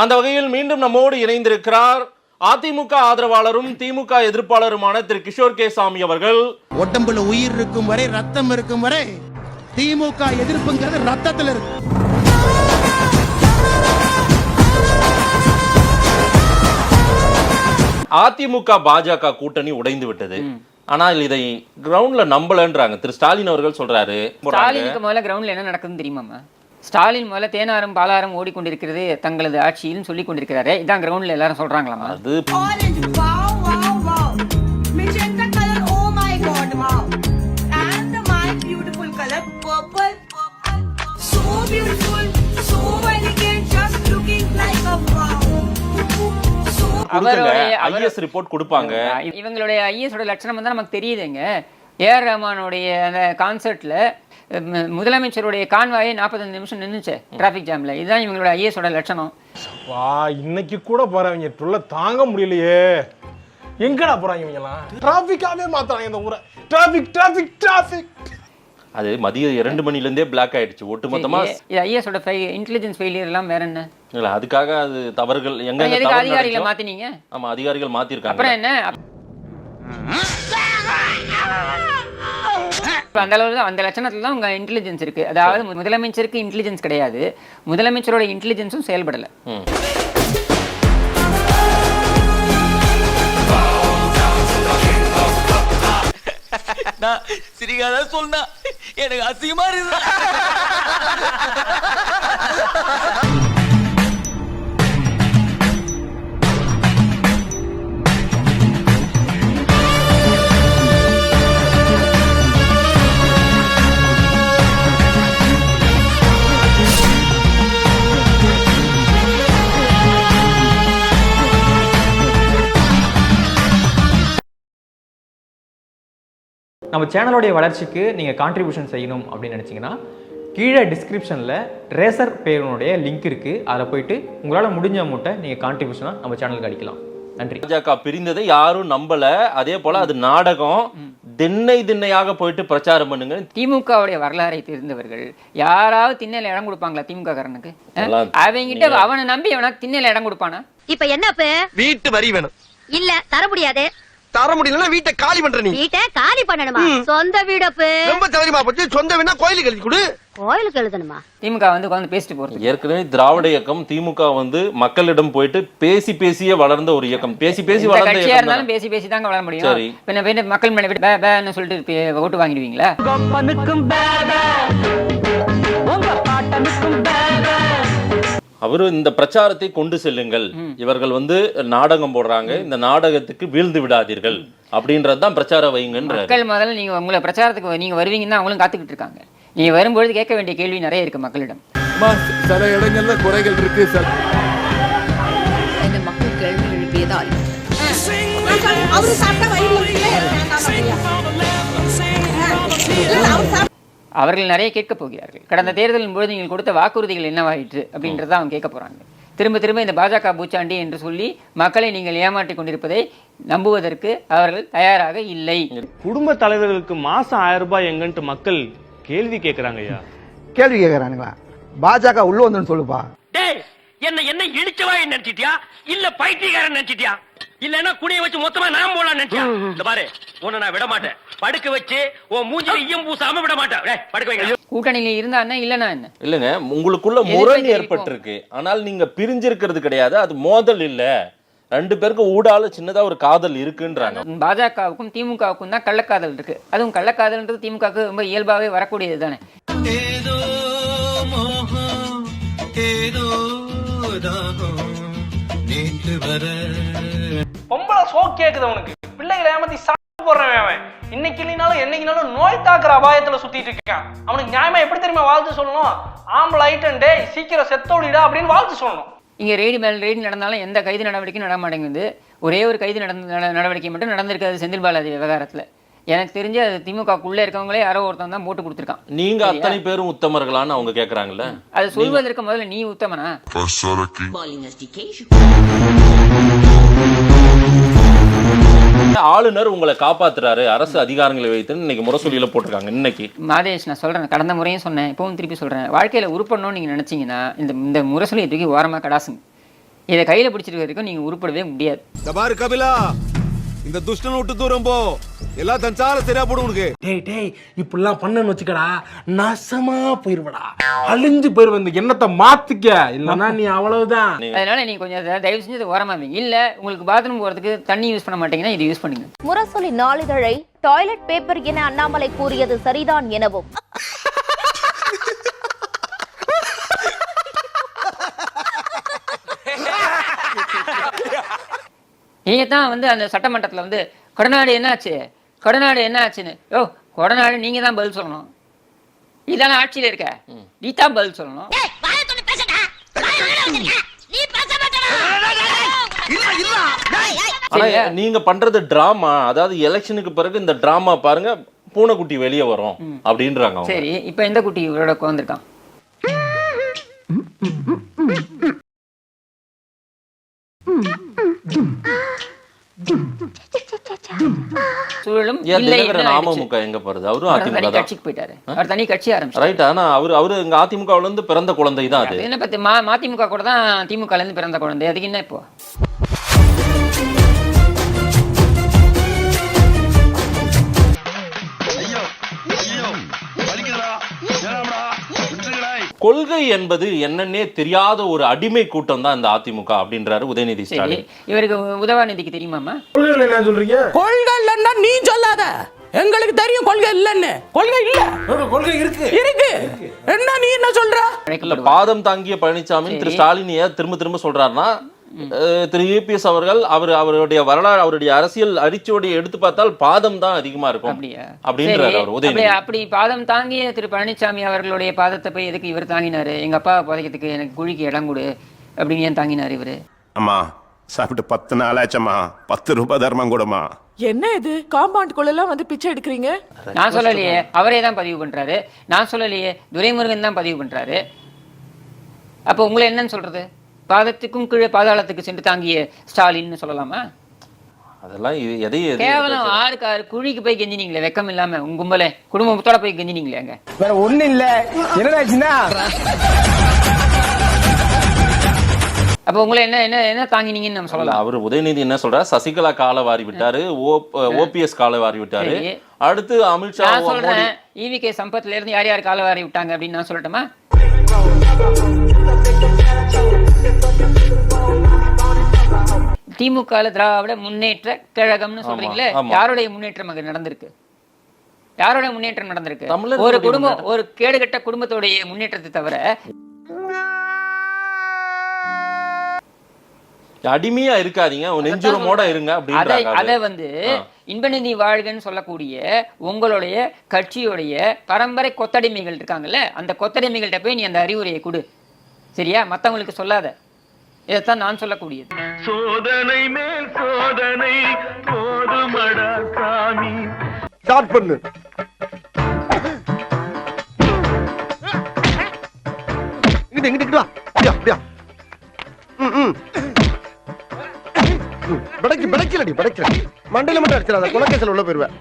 அந்த வகையில் மீண்டும் நம்மோடு இணைந்திருக்கிறார் அதிமுக ஆதரவாளரும் திமுக எதிர்ப்பாளருமான திரு. கிஷோர் கே சாமி அவர்கள். உடம்புல உயிர் இருக்கும் வரை ரத்தம் இருக்கும் வரை திமுக எதிர்ப்புங்கிறது ரத்தத்துல இருக்கு. அதிமுக பாஜக கூட்டணி உடைந்து விட்டது. ஆனால் இதை கிரவுண்ட்ல நம்பலன்றாங்க. திரு. ஸ்டாலின் அவர்கள் சொல்றாரு. ஸ்டாலினுக்கு முதல்ல கிரவுண்ட்ல என்ன நடக்குதுன்னு தெரியுமாம்மா ஸ்டாலின் முதல்ல தேனாரும் பாலாரும் ஓடிக்கொண்டிருக்கிறது தங்களது ஆட்சியில் சொல்லி கொண்டிருக்கிறாரே. இதான் கிரவுண்ட்ல எல்லாரும் சொல்றாங்களாமா? அது அவருடைய- அவர்- ஐஎஸ் ரிப்போர்ட் கொடுப்பாங்க. இவங்களுடைய ஐஎஸோட லட்சணம் வந்து நமக்கு தெரியுதுங்க. ஏஆர் ரஹ்மானுடைய அந்த கான்சர்ட்ல முதலமைச்சருடைய கான்வாயே நாற்பத்தஞ்சு நிமிஷம் நின்றுச்சு டிராஃபிக் ஜாம்ல இதுதான் இவங்களோட ஐஎஸோட லட்சணம். வா இன்னைக்கு கூட போறவங்க டுள்ள தாங்க முடியலையே. எங்கடா போறாங்க இவங்கலாம் டிராபிக்காவே மாத்துறாங்க இந்த ஊரை. டிராபிக் டிராபிக் டிராபிக் அது மதியம் இரண்டு மணில இருந்தே பிளாக் ஆயிடுச்சு. ஒட்டுமொத்தமா இது ஐஎஸோட இன்டெலிஜென்ஸ் ஃபெயிலியர் எல்லாம் வேற என்ன? இல்ல அதுக்காக அது தவறுகள் எங்க எதுக்கு அதிகாரிகளை நடந்துச்சோ- மாத்தினீங்க? ஆமா அதிகாரிகள் மாத்திருக்காங்க. அப்புறம் என்ன? அந்த அளவுக்கு தான், அந்த லட்சணத்துல தான் உங்க இன்டெலிஜென்ஸ் இருக்கு. அதாவது முதலமைச்சருக்கு இன்டெலிஜென்ஸ் கிடையாது. முதலமைச்சரோட இன்டெலிஜென்ஸும் செயல்படல. நான் சிரிக்காத சொன்னா எனக்கு அசிங்கமா இருக்குது. நம்ம சேனலோடைய வளர்ச்சிக்கு நீங்கள் கான்ட்ரிபியூஷன் செய்யணும் அப்படின்னு நினச்சிங்கன்னா கீழே டிஸ்கிரிப்ஷனில் ரேசர் பேருனுடைய லிங்க் இருக்குது அதில் போயிட்டு உங்களால் முடிஞ்ச அமௌண்ட்டை நீங்கள் கான்ட்ரிபியூஷனாக நம்ம சேனலுக்கு அடிக்கலாம். நன்றி. பாஜக பிரிந்ததை யாரும் நம்பல. அதே போல அது நாடகம். திண்ணை திண்ணையாக போயிட்டு பிரச்சாரம் பண்ணுங்க. திமுகவுடைய வரலாறை தெரிந்தவர்கள் யாராவது திண்ணையில இடம் கொடுப்பாங்களா திமுக காரனுக்கு அவங்கிட்ட அவனை நம்பி அவனா திண்ணையில இடம் கொடுப்பானா? இப்ப என்னப்பு? வீட்டு வரி வேணும். இல்ல தர முடியாது. தர முடியலன்னா வீட்டை காலி பண்ற நீ. வீட்டை காலி பண்ணணுமா? சொந்த வீடப்பு ரொம்ப சௌரியமா போச்சு. சொந்த வேணா கோயிலுக்கு எழுதி கொடு. கோயிலுக்கு எழுதணுமா? திமுக வந்து உட்காந்து பேசிட்டு போறது. ஏற்கனவே திராவிட இயக்கம் திமுக வந்து மக்களிடம் போயிட்டு பேசி பேசியே வளர்ந்த ஒரு இயக்கம். பேசி பேசி வளர்ந்த கட்சியா இயக்கம் இருந்தாலும். பேசி பேசி தாங்க வளர முடியும். சரி. பின்ன பின்ன மக்கள் மேல விட்டு பே பேன்னு சொல்லிட்டு பே- ஓட்டு வாங்கிடுவீங்களா? அவரு இந்த பிரச்சாரத்தை கொண்டு செல்லுங்கள். இவர்கள் வந்து நாடகம் போடுறாங்க. இந்த நாடகத்துக்கு வீழ்ந்து விடாதீர்கள். அப்படின்றதுதான் பிரச்சார வைங்கன்ற மக்கள் முதல்ல நீங்க உங்களை பிரச்சாரத்துக்கு நீங்க வருவீங்கன்னு தான் அவங்களும் காத்துக்கிட்டு இருக்காங்க. நீங்க வரும்பொழுது கேட்க வேண்டிய கேள்வி நிறைய இருக்கு மக்களிடம். சில இடங்கள்ல குறைகள் இருக்கு சார் இந்த மக்கள் கேள்வி எழுப்பியதால். அவரு சாப்பிட்ட வயிறு அவர்கள் நிறைய கேட்க போகிறார்கள். கடந்த தேர்தலின் பொழுது நீங்கள் கொடுத்த வாக்குறுதிகள் என்னவாயிற்று அப்படின்றத அவங்க கேட்க போறாங்க. திரும்ப திரும்ப இந்த பாஜக பூச்சாண்டி என்று சொல்லி மக்களை நீங்கள் ஏமாற்றிக் கொண்டிருப்பதை நம்புவதற்கு அவர்கள் தயாராக இல்லை. குடும்ப தலைவர்களுக்கு மாசம் ஆயிரம் ரூபாய் எங்கன்ட்டு மக்கள் கேள்வி கேட்கறாங்க ஐயா. கேள்வி கேக்குறானுங்களா? பாஜக உள்ள வந்து சொல்லுப்பா. டேய் என்ன என்ன இடிச்சவா நினைச்சிட்டியா? இல்ல பைத்தியக்காரன் நினைச்சிட்டியா? இல்லன்னா குனிய வச்சு மொத்தமா நான் போலாம் நினைச்சியா இந்த பாரு. உன்னை நான் விட மாட்டேன் படுக்க வச்சு உன் மூஞ்சில ஈயம் பூசாம விட மாட்டேன் டேய், படுக்க வைங்க. கூட்டணியில் இருந்தா என்ன இல்லைன்னா என்ன? இல்லைங்க உங்களுக்குள்ள எதிர்ப்பை முரண் தெரிவிப்போம். ஏற்பட்டிருக்கு. ஆனால் நீங்க பிரிஞ்சிருக்கிறது கிடையாது அது மோதல் இல்ல. ரெண்டு பேருக்கும் ஊடால சின்னதா ஒரு காதல் இருக்குன்றாங்க. பாஜகவுக்கும் திமுகவுக்கும் தான் கள்ளக்காதல் இருக்கு. அதுவும் கள்ளக்காதல்ன்றது திமுகவுக்கு ரொம்ப இயல்பாகவே வரக்கூடியது தானே. ஏதோ மோகம் ஏதோ தாகம் நேற்று வர. பொம்பளை சோ கேக்குது அவனுக்கு. பிள்ளைகளை ஏமாத்தி போடுறவன் அவன். இன்னைக்கு இல்லைனாலும் என்னைக்குனாலும் நோய் தாக்குற அபாயத்துல சுத்திட்டு இருக்கான். அவனுக்கு நியாயமா எப்படி தெரியுமா வாழ்த்து சொல்லணும்? ஆம்பளை ஐட்டம் டேய் சீக்கிரம் செத்தோடிடா அப்படின்னு வாழ்த்து சொல்லணும். இங்க ரெய்டு மேல் ரெய்டு நடந்தாலும் எந்த கைது நடவடிக்கையும் நட மாட்டேங்குது. ஒரே ஒரு கைது நடந்த நட- நடவடிக்கை மட்டும் நடந்திருக்காது செந்தில் பாலாஜி விவகாரத்துல. எனக்கு தெரிஞ்சு அது திமுகக்குள்ள இருக்கவங்களே யாரோ ஒருத்தன் தான் போட்டு கொடுத்துருக்கான். நீங்க அத்தனை பேரும் உத்தமர்களான்னு அவங்க கேக்குறாங்கல்ல? அது சொல்வதற்கு முதல்ல நீ உத்தமனா? ஆளுநர் உங்களை காப்பாத்துறாரு. அரசு அதிகாரங்களை வைத்து இன்னைக்கு முரசொலியில போட்டிருக்காங்க. இன்னைக்கு. மாதேஷ் நான் சொல்றேன். கடந்த முறையும் சொன்னேன். இப்பவும் திருப்பி சொல்றேன். வாழ்க்கையில உருப்படணும்னு நீங்க நினைச்சீங்கன்னா இந்த இந்த முரசொலியை தூக்கி ஓரமா கடாசுங்க. இதை கையில பிடிச்சிருக்க வரைக்கும் நீங்க உருப்படவே முடியாது. இந்த பாரு கபிலா. இந்த துஷ்டனை விட்டு தூரம் போ. எல்லாம் தஞ்சால சரியா போடும் உனக்கு. டேய் டேய் இப்படிலாம் பண்ணன்னு வச்சுக்கடா நாசமா போயிருவடா. அழிஞ்சு போயிருவ இந்த எண்ணத்தை மாத்திக்க. இல்லன்னா நீ அவ்வளவுதான். அதனால நீங்க கொஞ்சம் தயவு செஞ்சு இதை ஓரமா இல்ல உங்களுக்கு பாத்ரூம் போறதுக்கு தண்ணி யூஸ் பண்ண மாட்டீங்கன்னா இதை யூஸ் பண்ணுங்க. முரசொலி நாளிதழை டாய்லெட் பேப்பர் என அண்ணாமலை கூறியது சரிதான் எனவும். நீங்க தான் வந்து அந்த சட்டமன்றத்துல வந்து கொடநாடு என்னாச்சு? கொடநாடு என்ன ஆச்சுன்னு ஓ கொடநாடு நீங்க தான் பதில் சொல்லணும் இதான ஆட்சியில இருக்க நீ தான் பதில் சொல்லணும்? நீங்க பண்றது டிராமா அதாவது எலெக்ஷனுக்கு பிறகு இந்த டிராமா பாருங்க பூனைக்குட்டி வெளியே வரும் அப்படின்றாங்க அவங்க. சரி இப்போ எந்த குட்டி இவரோட உட்காந்துருக்கான் சூழலும்? அமமுக எங்க போறது? அவரும் அதிமுக கட்சிக்கு போயிட்டாரு. அவர் தனி கட்சி ஆரம்பிச்சு ரைட் ஆனா அவரு அவரு எங்க அதிமுகவுல இருந்து பிறந்த குழந்தை தான் அது. என்ன பத்தி? மதிமுக கூட தான் திமுக இருந்து பிறந்த குழந்தை. அதுக்கு என்ன இப்போ? கொள்கை என்பது என்னன்னே தெரியாத ஒரு அடிமை கூட்டம் தான் இந்த அதிமுக அப்படின்றாரு உதயநிதி ஸ்டாலின். இவருக்கு உதவாநிதிக்கு தெரியுமாமா என்ன சொல்றீங்க? கொள்கை இல்லைன்னா நீ சொல்லாத. எங்களுக்கு தெரியும் கொள்கை இல்லைன்னு. கொள்கை இல்ல. கொள்கை இருக்கு. இருக்கு. என்ன நீ என்ன சொல்ற. பாதம் தாங்கிய பழனிசாமி திரு. ஸ்டாலின் ஏன் திரும்ப திரும்ப சொல்றாருன்னா திரு ஏபிஎஸ் அவர்கள் அவர் அவருடைய வரலாறு அவருடைய அரசியல் அரிச்சுவடியை எடுத்து பார்த்தால் பாதம் தான் அதிகமா இருக்கும் அப்படின்றாரு அவர் உதயநிதி. அப்படி- அப்படி பாதம் தாங்கிய திரு பழனிசாமி அவர்களுடைய பாதத்தை போய் எதுக்கு இவர் தாங்கினாரு? எங்க அப்பா புதைக்கிறதுக்கு எனக்கு குழிக்கு இடம் கொடு அப்படின்னு ஏன் தாங்கினாரு இவரு? அம்மா சாப்பிட்டு பத்து நாள் ஆச்சம்மா பத்து ரூபாய் தர்மம் கொடுமா என்ன இது? காம்பவுண்ட் குள்ள வந்து பிச்சை எடுக்கிறீங்க? நான் சொல்லலையே. அவரே தான் பதிவு பண்றாரு. நான் சொல்லலையே. துரைமுருகன் தான் பதிவு பண்றாரு. அப்போ உங்களை என்னன்னு சொல்றது? பாதத்துக்கும் கீழே பாதாளத்துக்கு சென்று தாங்கிய ஸ்டாலின்னு சொல்லலாமா? அதெல்லாம் இது- எதை எதை கேவலம் ஆறுக்கு ஆறு குழிக்கு போய் கெஞ்சினீங்களே வெக்கம் இல்லாம. உங்க கும்பலே குடும்பத்தோட போய் கெஞ்சினீங்களே அங்க. வேற ஒண்ணு இல்ல. என்னடாச்சுன்னா அப்போ உங்களை என்ன என்ன என்ன தாங்கினீங்கன்னு நம்ம சொல்லலாம். அவர் உதயநிதி என்ன சொல்றாரு சசிகலா காலை வாரி விட்டாரு ஓபிஎஸ் காலை வாரி விட்டாரு. அடுத்து அமித்ஷா சொல்றேன் ஈவி கே சம்பத்ல இருந்து யார் யார் கால வாரி விட்டாங்க அப்படின்னு நான் சொல்லட்டுமா? திமுக திராவிட முன்னேற்ற கழகம்னு சொல்றீங்களே. யாருடைய முன்னேற்றம் அங்க நடந்திருக்கு யாருடைய முன்னேற்றம் நடந்திருக்கு ஒரு குடும்பம். ஒரு கேடுகட்ட குடும்பத்துடைய முன்னேற்றத்தை தவிர அடிமையா இருக்காதீங்க நெஞ்சுரமோட இருங்க அதை அதை. வந்து. இன்பநிதி வாழ்கன்னு சொல்லக்கூடிய உங்களுடைய கட்சியுடைய பரம்பரை கொத்தடிமைகள் இருக்காங்கல்ல அந்த கொத்தடிமைகள்கிட்ட போய் நீ அந்த அறிவுரையை கொடு சரியா மத்தவங்களுக்கு சொல்லாத இதைத்தான் நான் சொல்லக்கூடியது. சோதனை மேல் சோதனை போதுமடா சாமி. ஸ்டார்ட் பண்ணு. இங்கிட்டு இங்கிட்டு வா. அப்படியா அப்படியா. ம் படைக்கு படைக்கலடி படைக்கலடி மண்டையில மட்டும் அடிச்சிடாத குலக்கேசல் உள்ள போயிருவேன்